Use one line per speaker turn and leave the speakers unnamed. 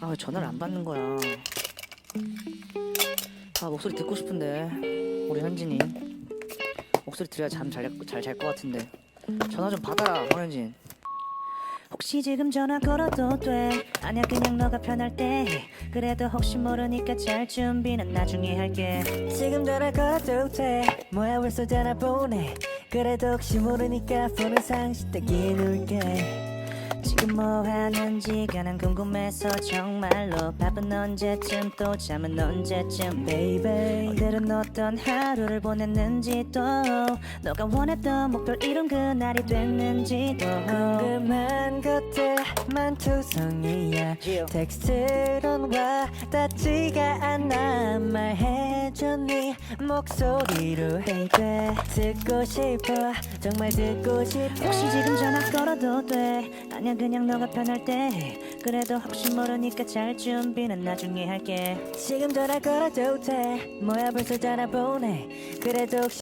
아왜 전화를 안 받는 거야. 아 목소리 듣고 싶은데 우리 현진이. 목소리 들어야 잠 잘 잘 잘 것 같은데. 전화 좀 받아라 황현진. 혹시 지금 전화 걸어도 돼? 아니야 그냥 너가 편할 때 그래도 혹시 모르니까 잘 준비는 나중에 할게.
지금 전화 걸어도 돼? 뭐야 벌써 전화 보내? 그래도 혹시 모르니까 보는 상시 딱 해놓을게
지금 뭐 하는지 가 난 궁금해서 정말로 밥은 언제쯤 또 잠은 언제쯤
Baby?
오늘은 어떤 하루를 보냈는지도 너가 원했던 목표를 이룬 그날이 됐는지도.
궁금한 것들 만 투성이야. 텍스트론 와 닿지가 않아. 말해줘 네 목소리로 Baby 듣고 싶어. 정말 듣고 싶어.
혹시 지금 전화 걸어도 돼. 아니야 그냥 너가 편할 때 그래도 혹시 모르니까 잘 준비는 나중에 할게.
지금 전화 걸어도 돼. 뭐야 벌써 전화 보내. 그래도 혹시